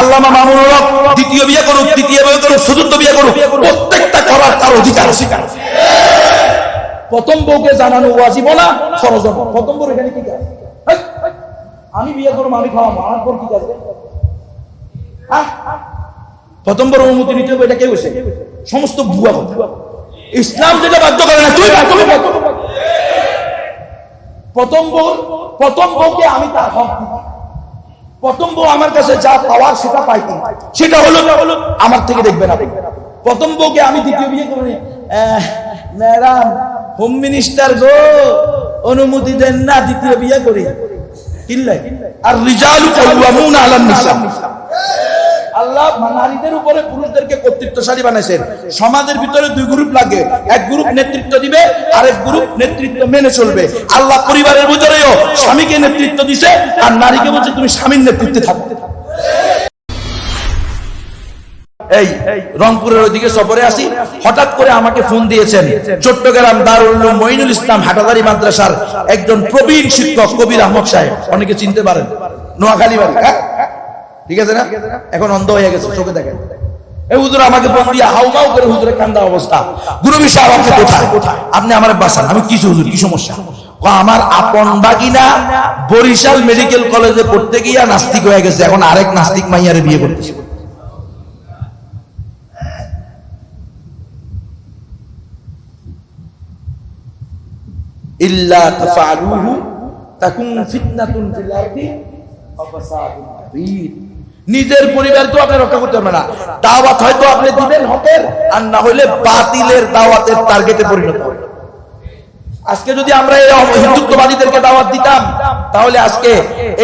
আল্লামা মামুনুল হক দ্বিতীয় বিয়ে করুক, তৃতীয় বিয়ে করুক, চতুর্থ বিয়ে করুক, প্রত্যেকটা করার তার অধিকার। অধিকার প্রথম বউকে জানানো ওয়াজিব না ফরজ। প্রথম বউ এখানে কি কাজ? আমি বিয়ে করব, আমি খাওয়াবো, আমার পর কি কাজ? হ্যাঁ? প্রথম বড় অনুমতি নিতে হবে, এটা কে বসে সমস্ত ভুয়া কথা। ইসলাম যেটা বাধ্য করে না তুই বাধ্য প্রথম বউ প্রথম বউকে আমি তার হক। প্রথম বউ আমার কাছে যা পাওয়ার সেটা সেটা হলো, আমার থেকে দেখবে না প্রথম বউকে আমি দ্বিতীয় বিয়ে করি ম্যাডাম, হোম মিনিস্টার গো, অনুমতি দেন না, দ্বিতীয় বিয়ে করি। আর রিজাল আল্লাহ নারীদের উপরে পুরুষদেরকে কর্তৃত্বশালী বানাইছেন। সমাজের ভিতরে দুই গ্রুপ লাগে। এক গ্রুপ নেতৃত্ব দিবে, আরেক গ্রুপ নেতৃত্ব মেনে চলবে। আল্লাহ পরিবারের ভিতরেও স্বামীকে নেতৃত্ব দিছে, আর নারীকে বলছে, তুমি স্বামীর নেতৃত্বে থাকো। এই, রংপুরের ওইদিকে সফরে আসি। হঠাৎ করে আমাকে ফোন দিয়েছেন। চট্টগ্রাম দারুল মঈনুল ইসলাম হাটাদারি মাদ্রাসার একজন প্রবীণ শিক্ষক কবির আহমদ সাহেব। অনেকে চিনতে পারেন। নোয়াখালী বাড়ি হ্যাঁ? ঠিক আছে না? এখন অন্ধ হয়ে গেছে চোখে দেখেন। এই হুজুর আমাকে ফোন হাউমাউ করে হুজুরের কান্দা অবস্থা। গুরুবি সাহেব আপনি কোথায়? আপনি আমার বাসান আমি কিছু হুজুর কি সমস্যা? আমার আপন বাগিনা বরিশাল মেডিকেল কলেজে পড়তে গিয়া নাস্তিক হয়ে গেছে এখন আরেক নাস্তিক মাইয়ারে বিয়ে করতেছে। ইল্লা তাকুন ফিতনাতুন ফিল আরদি ফাসাদুন কাবীর নিজের পরিবারকে আপনি রক্ষা করতে পারবেন না। দাওয়াত হয়তো আপনি দিবেন হকের, আর না হলে বাতিলের দাওয়াতের টার্গেটে পরিণত হবে। আজকে যদি আমরা এই হিন্দুত্ববাদীদেরকে দাওয়াত দিতাম, তাহলে আজকে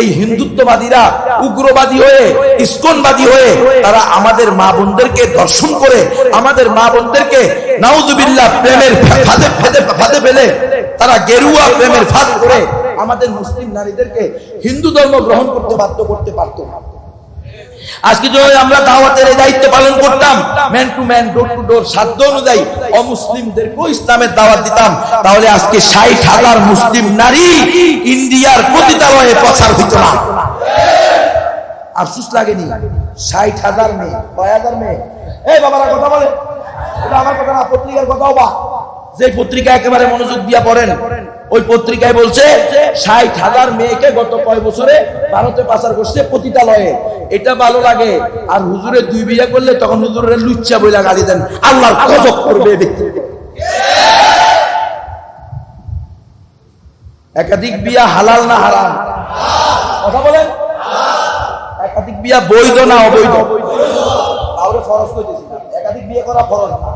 এই হিন্দুত্ববাদীরা উগ্রবাদী হয়ে, ইস্কনবাদী হয়ে, তারা আমাদের মা বোনদেরকে দর্শন করে, আমাদের মা বোনদেরকে নাউজুবিল্লাহ প্রেমের ফাঁদে, ফেদে, ফাঁদে ফেলে, তারা গেরুয়া প্রেমের ফাঁদ করে আমাদের মুসলিম নারীদেরকে হিন্দু ধর্ম গ্রহণ করতে বাধ্য করতে পারতো না। আজকে যদি আমরা দাওয়াতের এই দায়িত্ব পালন করতাম man to man door to door সাধ্য অনুযায়ী অমুসলিমদেরকেও ইসলামের দাওয়াত দিতাম। তাহলে আজকে ষাট হাজার মুসলিম নারী ইন্ডিয়ার পতিতালয়ে প্রচার হইত না। আফসুস লাগেনি? ষাট হাজার মেয়ে, কয় হাজার মেয়ে? এই বাবারা, কথা বলে এটা আমার কথা না, পত্রিকার কথাও বা। যে পত্রিকা একেবারে মনোযোগ দিয়া পড়েন ওই পত্রিকায় বলছে ষাট হাজার মেয়েকে গত কয় বছরে ভারতে পাচার করছে পতিতালয়ে। এটা ভালো লাগে। আর হুজুরের দুই বিয়ে করলে তখন হুজুরের লুচ্চা বইলা গালি দেন। আল্লাহর গজব করবে একাধিক বিয়া হালাল না হারাম? কথা বলেন। একাধিক বিয়া বৈধ না অবৈধ? কাউরে ফরজ কইতেছি না। একাধিক বিয়ে করা ফরজ না।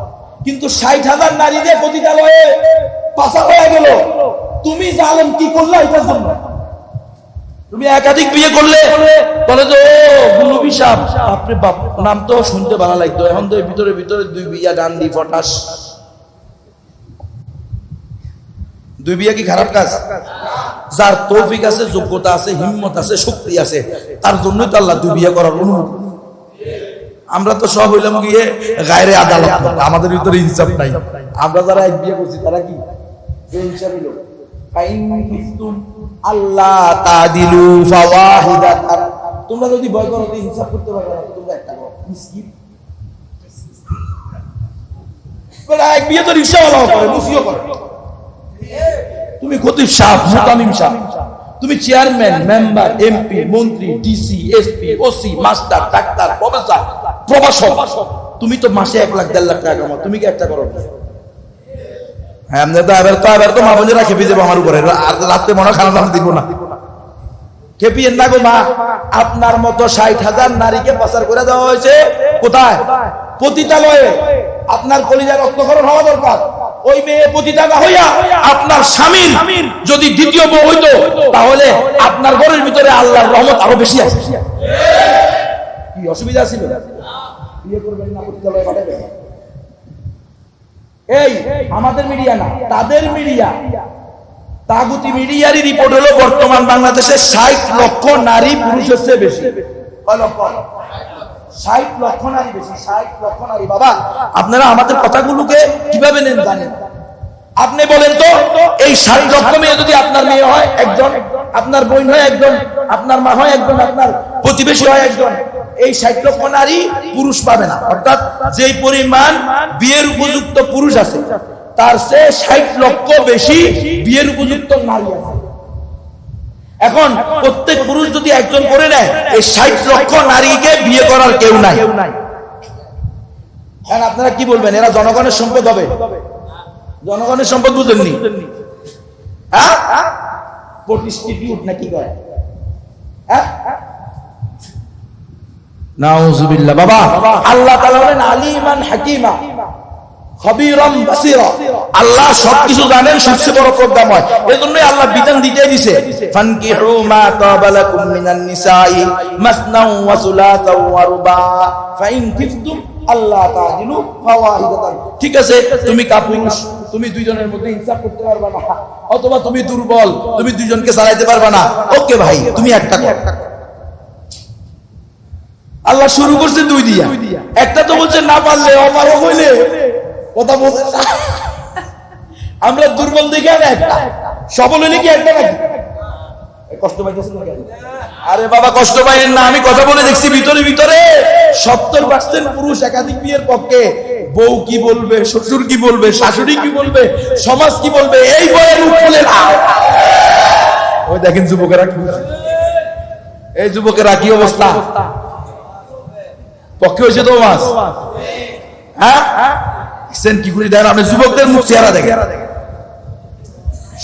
কিন্তু ষাট হাজার নারী যে পতিতালয়ে পাশা হয়ে গেল। তুমি জালেম কি করলে এটার জন্য? তুমি একাধিক বিয়ে করলে বলে ও গুলুবি সাহেব আপনি বাপ নাম তো শুনতে ভালো লাগতো। এখন তো ভিতরে ভিতরে দুই বিয়া ডান্ডি ফটাস দুই বিয়া কি খারাপ কাজ? যার তৌফিক আছে যোগ্যতা আছে হিম্মত আছে শক্তি আছে তার জন্যই তো আল্লাহ দুই বিয়ে করার অনুমতি আমরা তো সব হইলাম গিয়ে গায়ের আদালত। আমাদের ভিতরে ইনসাফ নাই। আমরা যারা এক বিয়ে করছি তারা কি? লোক। তোমরা যদি ভয় করো ইনসাফ করতে পারবে না, তোমরা একটা করো তো তুমি খতিব তুমি চেয়ারম্যান, মেম্বার, এমপি, মন্ত্রী, ডিসি, এসপি, ওসি, মাস্টার, ডাক্তার, প্রফেসর, প্রভাষক। তুমি তো মাসে এক লাখ, দেড় লাখ টাকা তুমি কি একটা করো? আপনার মতো ষাট হাজার নারীকে পাচার করে দেওয়া হয়েছে। কোথায়? পতিতালয়ে। আপনার রক্তকরণ হওয়া দরকার। ওই মেয়ে পতিতাকা হইয়া আপনার স্বামীর যদি দ্বিতীয় বউ হইতো, তাহলে আপনার ঘরের ভিতরে আল্লাহর রহমত আরও বেশি আছে। কি অসুবিধা ছিল? বিয়ে করবেন না, পতিতালয়ে এই, আমাদের মিডিয়া না, তাদের মিডিয়া। তাগুতি মিডিয়ারই রিপোর্ট হলো বর্তমান বাংলাদেশে ষাট লক্ষ নারী পুরুষের চেয়ে বেশি? ষাট লক্ষ আপনারা আমাদের কথাগুলোকে কীভাবে নেন জানেন? আপনি বলেন তো, এই ষাট লক্ষ মেয়ে যদি আপনার মেয়ে হয় একজন, আপনার বোন হয় একজন, আপনার মা হয় একজন, আপনার প্রতিবেশী হয় একজন এই ষাট লক্ষ নারী পুরুষ পাবে না। অর্থাৎ যে পরিমাণ বিয়ের উপযুক্ত পুরুষ আছে, তার সে ষাট লক্ষ বেশি বিয়ের উপযুক্ত নারী আছে। এখন প্রত্যেক পুরুষ যদি একজন করে নেয়, এই ষাট লক্ষ নারীকে বিয়ে করার কেউ নাই। এখন আপনারা কি বলবেন? এরা জনগণের সম্পদ হবে। জনগণের সম্পদ বুঝেননি। হ্যাঁ? প্রতিষ্ঠিত নাকি কয়? হ্যাঁ? আল্লাহ সবকিছু জানেন, সবচেয়ে বড় প্রজ্ঞাময় এজন্যই আল্লাহ বিধান দিতেই দিছে আল্লাহ ঠিক আছে, তুমি দুইজনের মধ্যে ইনসাফ করতে পারবে অথবা তুমি দুর্বল, তুমি দুইজনকে চালাইতে পারবে না। ওকে ভাই, তুমি একটা আল্লাহ শুরু করছে দুই দিয়া। একটা তো বলছে না পারলে অপারক হইলে। কথা বলছে আমরা দুর্বল দেখে আর একটা। সবল হইলে কি একটা নাকি? কষ্ট পাইতেছেন আরে বাবা, কষ্ট পাইলেন না। আমি কথা বলে দেখছি ভিতরে ভিতরে। সত্তর পার্সেন্ট পুরুষ একাধিক বিয়ের পক্ষে। বউ কি বলবে, শ্বশুর কি বলবে, শাশুড়ি কি বলবে, সমাজ কি বলবে, এই না দেখেন যুবকেরা এই যুবকেরা কি অবস্থা? পক্ষে হয়েছে তো মাস হ্যাঁ কি করে দেখেন? আপনি যুবকদের মুখ চেহারা দেখেন।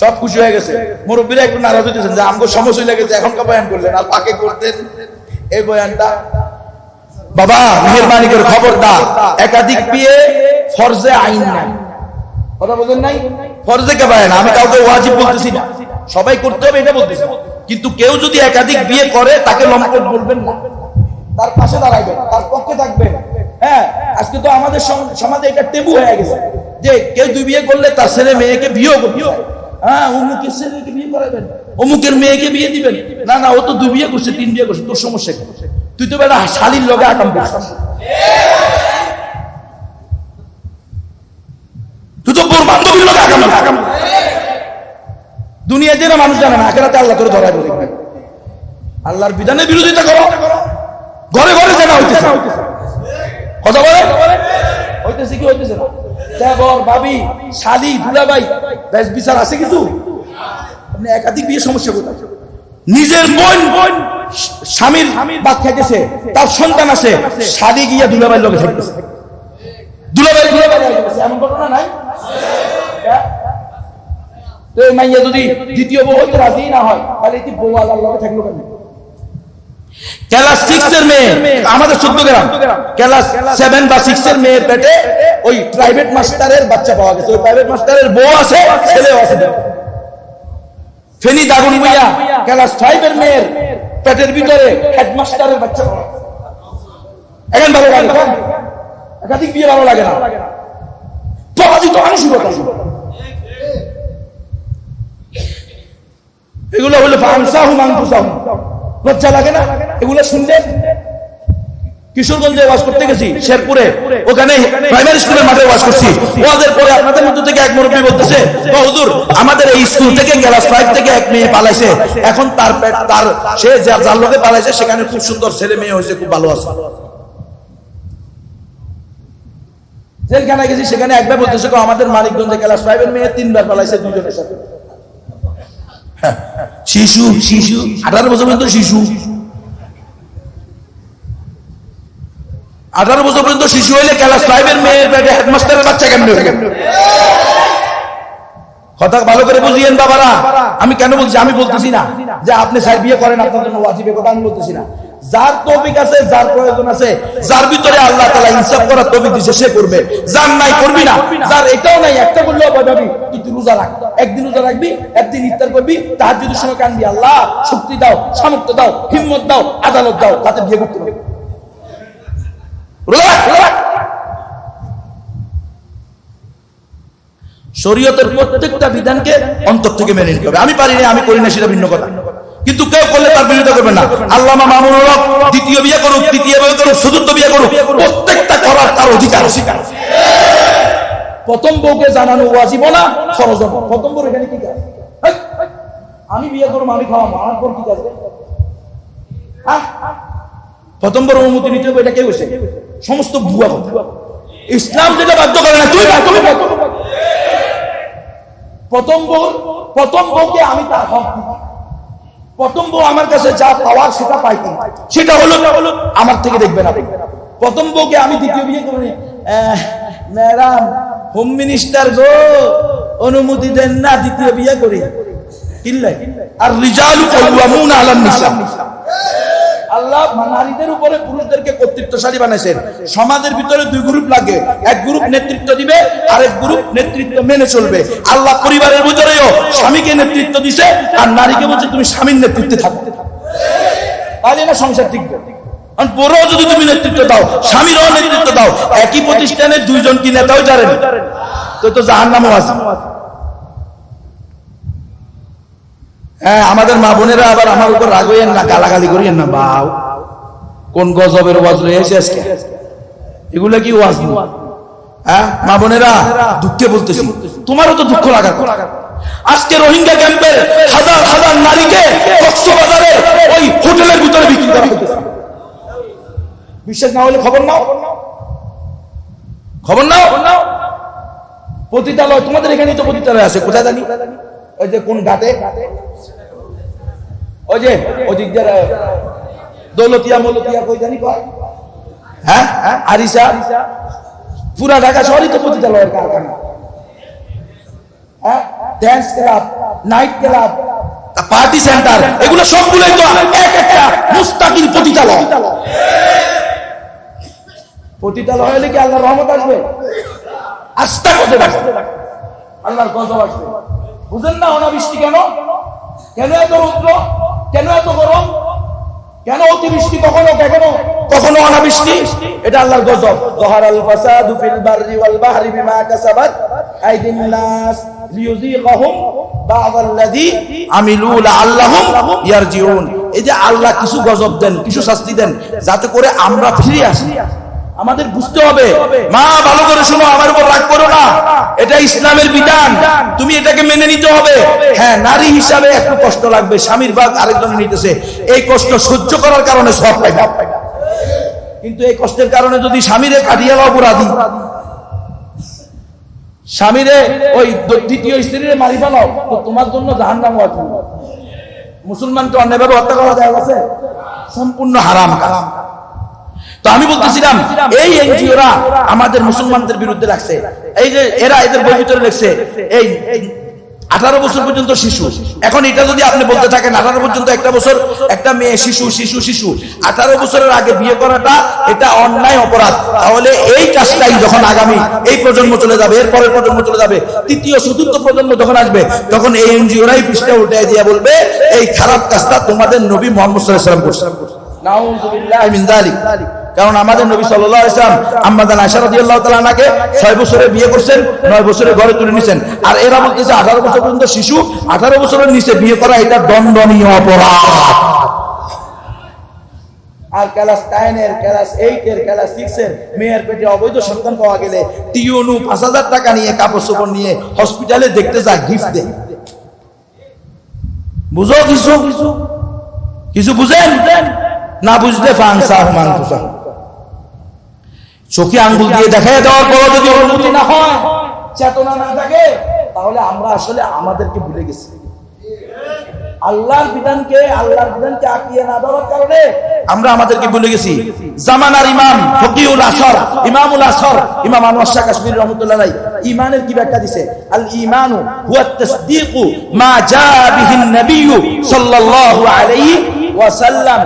সব খুশি হয়ে গেছে। মুরব্বীরা একটু নারাজ হইতেছেন যে আমাকে সমস্যা হয়ে গেছে এখন কা বয়ান করলেন। আর পাকে করতেন? এই বয়ানটা? বাবা মেহরবানি করে খবরদার একাধিক বিয়ে ফরজে আইন নাই। কথা বলেন নাই? ফরজে কে পায় না আমি কাউকে ওয়াজিব বলতেছি না। সবাই করতে হবে, এটা বলতেছি। কিন্তু কেউ যদি একাধিক বিয়ে করে, তাকে লম্পট বলবেন না। তার পাশে দাঁড়াইবেন তার পক্ষে থাকবেন হ্যাঁ আজকে তো আমাদের সমাজে এটা টেবু হয়ে গেছে যে কেউ দুই বিয়ে করলে তার ছেলে মেয়েকে বিয়েও করতে হ্যাঁ। অমুকের ছেলেকে বিয়ে করাবেন, অমুকের মেয়েকে বিয়ে দিবেন। না না, ও তো দুই বিয়ে করছে, তিন বিয়ে করছে, তোর সমস্যা কি? তুই তো বেটা শালির লগে আকাম দুনিয়া যে মানুষ জানে না, আখেরাতে আল্লাহ ধরাই বলে আল্লাহর বিধানের বিরোধিতা করো। ঘরে ঘরে জানা হইতেছে কথা বলে হইতেছে কি হইতেছে না দেবর ভাবি শালি বিচার আছে কিছু আপনি একাধিক বিয়ে সমস্যা কোথায় নিজের বোন বোন স্বামীর বাদ খাইতেছে তার সন্তান আছে শালি গিয়া থাকতেছে এমন ঘটনা নাই হ্যাঁ? তো মাইয়া যদি দ্বিতীয় বউ হইতে রাজি না হয় তাহলে বউ আল্লাহর লগে থাকল কেন ক্লাস সিক্স এর মেয়ে আমাদের চোদ্দ গ্রাম। ক্লাস সেভেন বা সিক্স এর মেয়ের পেটে ওই প্রাইভেট মাস্টারের বাচ্চা পাওয়া গেছে। ওই প্রাইভেট মাস্টারের বউ আছে ছেলেও আছে। ফেনি দাগুন মিয়া ক্লাস ফাইভ এর মেয়ের পেটের ভিতরে হেডমাস্টারের বাচ্চা পাওয়া। এখন ভালো লাগে না? একাধিক বিয়ে ভালো লাগে না। পরাজিত আনুষিকতা এগুলো হলো লজ্জা লাগে না? এগুলো শুনলে কিশোরগঞ্জে ওয়াজ করতে গেছি, শেরপুরে। ওখানে প্রাইমারি স্কুলের মাঠে ওয়াজ করছি। পরে আপনাদের মধ্যে থেকে এক মুরব্বী বলতেছে হুজুর, আমাদের এই স্কুল থেকে ফাইভ থেকে এক মেয়ে পালাইছে। এখন তার তার, সে যার লোকে পালাইছে, সেখানে খুব সুন্দর ছেলে মেয়ে হয়েছে, খুব ভালো আছে। জেলখানায় গেছি, সেখানে একবার বলতেছে আমাদের মানিকগঞ্জে ক্লাস ফাইভের মেয়ে তিনবার পালাইছে দুজনের সাথে। শিশু শিশু, আঠারো বছর পর্যন্ত শিশু। আঠারো বছর পর্যন্ত শিশু হইলে ক্লাস ফাইভের মেয়ের পেটে হেডমাস্টারের বাচ্চা কেমন কথা ভালো করে বুঝিয়েন বাবারা। আমি কেন বলছি? আমি বলতেছি না যে আপনি সাহেব বিয়ে করেন, আপনার জন্য ওয়াজিবে কথা আমি বলতেছি না। যার তৌফিক আছে, যার প্রয়োজন আছে, যার ভিতরে আল্লাহ তাআলা ইনসাফ করার তৌফিক দিছে, সে করবে। যার নাই, করবি না। যার এটাও নাই, একটা বললেও বাজাবি তুই রোজা রাখ? একদিন রোজা রাখবি, একদিন ইফতার করবি তার যদি সময় কানবি আল্লাহ শক্তি দাও, সামর্থ্য দাও, হিম্মত দাও, আদালত দাও, তাতে বিয়ে করতে হবে। শরীয়তের প্রত্যেকটা বিধানকে অন্তর থেকে মেনে নিতে হবে। আমি পারি না আমি করি না সেটা ভিন্ন কথা। কিন্তু কেউ করলে তার বিরোধিতা করবে না আল্লামা মামুন হক দ্বিতীয় বিয়ে করুক, তৃতীয় বিয়ে করুক, চতুর্থ বিয়ে করুক, প্রত্যেকটা করার তার অধিকার অধিকার প্রথম বউকে জানানো ওয়াজিব না, ফরজ। প্রথম বউ এখানে কি কাজ আমি বিয়ে করব, আমি খাওয়াবো, আমার পর কি কাজ হ্যাঁ? প্রথম বড় অনুমতি নিতে হবে, এটা কে বসে সমস্ত ভুয়া কথা ইসলাম যেটা বাধ্য করে না তুই। প্রথম বউ প্রথম বউকে আমি তার হক। প্রথম বউ আমার কাছে যা পাওয়ার সেটা পাইতি সেটা হলো হলো আমার থেকে দেখবে না। প্রথম বউকে আমি দ্বিতীয় বিয়ে করি ম্যাডাম, হোম মিনিস্টার গো, অনুমতি দেন না, দ্বিতীয় বিয়ে করি। আর রিজাল আলান নিসা। আল্লাহ নারীদের উপরে পুরুষদেরকে কর্তৃত্বশালী বানাইছেন। সমাজের ভিতরে দুই গ্রুপ লাগে। এক গ্রুপ নেতৃত্ব দিবে, আরেক গ্রুপ নেতৃত্ব মেনে চলবে। আল্লাহ পরিবারের ভিতরেও স্বামীকে নেতৃত্ব দিছে, আর নারীকে বলছে, তুমি স্বামীর নেতৃত্বে থাকো। তাহলে না সংসার টিকবে পরেও যদি তুমি নেতৃত্ব দাও, স্বামীরও নেতৃত্ব দাও, একই প্রতিষ্ঠানে দুইজন কি নেতাও জানেন? তো জাহান নামও আছে। হ্যাঁ আমাদের মা বোনেরা আবার আমার উপর রাগ হইয়েন না, গালাগালি করিয়েন না, বাউ। কোন গজবের ওয়াজ রয়েছে আজকে? এগুলো কি ওয়াজ? হ্যাঁ মা বোনেরা, দুঃখে বলতেছি, তোমারও তো দুঃখ লাগা আজকে রোহিঙ্গা ক্যাম্পের হাজার হাজার নারীকে কক্সবাজারে ওই হোটেলের ভিতরে বিক্রি করা। বিশ্বাস না হলে খবর নাও। খবর নাও। পতিতালয়, তোমাদের এখানেই তো পতিতালয় আছে, কোথায় জানি? ওই যে কোন ঘাটে? ওই যে ওদিক দিয়ে, দৌলতিয়া মৌলতিয়া কই জানি কয় হ্যাঁ? আরিসা? পুরা ঢাকা শহরই তো পতিতালয়ের কারখানা। Dance club night club party centre এগুলো সবগুলোই তো এক একটা মুস্তাকিল হলে কি আল্লাহর রহমত আসবে? আস্থা করতে আল্লাহর গজব আসবে। বুঝেন না অনাবৃষ্টি কেন? কেন এত রৌদ্র? কেন এত গরম? কেন অতিবৃষ্টি কখনো কখনো কখনো অনাবৃষ্টি? এটা আল্লাহর গজব। জহারাল ফাসাদু ফিল বাররি ওয়াল বাহরি বিমা কাসাবাত আইদিন নাস লিয়ুযীকাহুম বা'দাল্লাযী আমিলু লাআল্লাহুম ইয়ারজিউন। এই যে আল্লাহ কিছু গজব দেন, কিছু শাস্তি দেন, যাতে করে আমরা ফিরে আসি। আমাদের বুঝতে হবে। মা, ভালো করে শোনো, আমার উপর রাগ করো না। এটা ইসলামের বিধান। তুমি এটাকে মেনে নিতে হবে। হ্যাঁ নারী হিসাবে একটু কষ্ট লাগবে। স্বামীর ভাগ আরেকজন নিতেছে। এই কষ্ট সহ্য করার কারণে সব পাইবা কিন্তু এই কষ্টের কারণে যদি স্বামীরে কাটিয়ে অপরাধী স্বামীরে ওই দ্বিতীয় স্ত্রীরে মারি ফেলাও, তো তোমার জন্য জাহান নাম মুসলমানকে অন্যায়ভাবে হত্যা করা যায় সম্পূর্ণ হারাম কাজ। তো আমি বলতেছিলাম, এই এনজিওরা আমাদের মুসলমানদের বিরুদ্ধে লাগছে এই যে এরা এদের বই ভিতরে লিখছে, এই আঠারো বছর পর্যন্ত শিশু। এখন এটা যদি আপনি বলতে থাকেন, আঠারো পর্যন্ত একটা বছর, একটা মেয়ে, শিশু শিশু শিশু। আঠারো বছরের আগে বিয়ে করাটা এটা অন্যায় অপরাধ। তাহলে এই কাজটাই যখন আগামী, এই প্রজন্ম চলে যাবে এর পরের প্রজন্ম চলে যাবে, তৃতীয়, চতুর্থ প্রজন্ম যখন আসবে, তখন এই এনজিওরাই পৃষ্ঠা উঠে দিয়ে বলবে, এই খারাপ কাজটা তোমাদের নবী মোহাম্মদ সাল্লাল্লাহু আলাইহি ওয়াসাল্লাম করছে। নাউযুবিল্লাহি মিন যালিক। কারণ আমাদের নবী সাল্লাল্লাহু আলাইহি সাল্লাম আম্মাদান 6 বছরে বিয়ে করছেন, নয় বছরে ঘরে তুলে নিছেন। আর এরা বলতেছে 18 বছর পর্যন্ত শিশু 18 বছরের নিচে বিয়ে করা এটা দণ্ডনীয় অপরাধ। আর ক্লাস 10 ক্লাস 8 ক্লাস 6 মেয়ের পেটে অবৈধ সন্তান পাওয়া গেলে টিউনু 5000 টাকা নিয়ে, কাপড় নিয়ে হসপিটালে দেখতে কিছু? কিছু বুঝেন? না বুঝলে ফাংসা, মাংসা। চোখে আঙ্গুল দিয়ে দেখা দেওয়ার পর যদি অনুভূতি না হয়, চেতনা না থাকে, তাহলে আমরা আসলে আমাদেরকে ভুলে গেছি। আল্লাহর বিধানকে আল্লাহর বিধানকে আঁকিয়ে না দেওয়ার কারণে আমরা আমাদেরকে ভুলে গেছি। জামানার ইমাম ফকিউল আসর, ইমামুল আসর, ইমাম আনোয়ার শাহ কাশ্মীর রহমতুল্লাহ ইমানের কি ব্যাখ্যা দিছে? আল ইমানু হুয়া তাসদীকু মা জা বিহিন নবিয়্যু সাল্লাল্লাহু আলাইহি ওয়াসাল্লাম,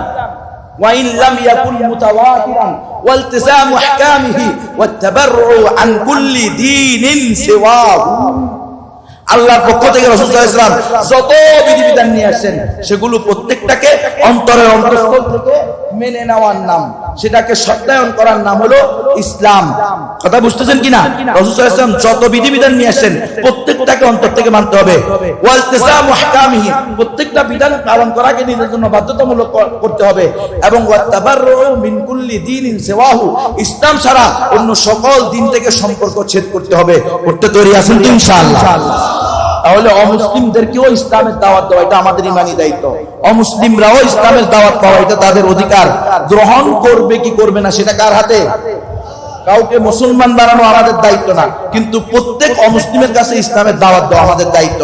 ওয়া ইন লাম ইয়াকুন মুতাওয়াতিরান। والتزام أحكامه والتبرع عن كل دين سواه আল্লাহর পক্ষ থেকে রসুল ইসলাম যত বিধিবিধান নিয়ে আসছেন সেগুলো প্রত্যেকটাকে অন্তরের অন্তঃস্থল থেকে মেনে নেওয়ার নাম সেটাকে সত্যায়ন করার নাম হলো ইসলাম। কথা বুঝতেছেন কিনা? রসুল ইসলাম যত বিধিবিধান নিয়ে আসছেন, প্রত্যেকটাকে অন্তর থেকে মানতে হবে। প্রত্যেকটা বিধান পালন করাকে নিজের জন্য বাধ্যতামূলক করতে হবে। এবং ইসলাম ছাড়া অন্য সকল দিন থেকে সম্পর্ক ছেদ করতে হবে। করতে তৈরি আছেন ইনশাআল্লাহ। তাহলে অমুসলিমদেরকেও ইসলামের দাওয়াত দেওয়া, এটা আমাদের ইমানি দায়িত্ব। অমুসলিমরাও ইসলামের দাওয়াত পাওয়া, এটা তাদের অধিকার। গ্রহণ করবে কি করবে না, সেটা কার হাতে? কাউকে মুসলমান বানানো আমাদের দায়িত্ব না। কিন্তু প্রত্যেক অমুসলিমের কাছে ইসলামের দাওয়াত দেওয়া আমাদের দায়িত্ব।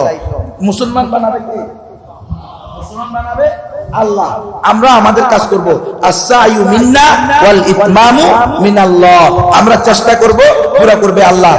মুসলমান বানাবে কে? মুসলমান বানাবে আল্লাহ। আমরা আমাদের কাজ করব। আসায়ু মিন্না ওয়াল ইতমামু মিনাল্লাহ। আমরা চেষ্টা করব, পুরা করবে আল্লাহ।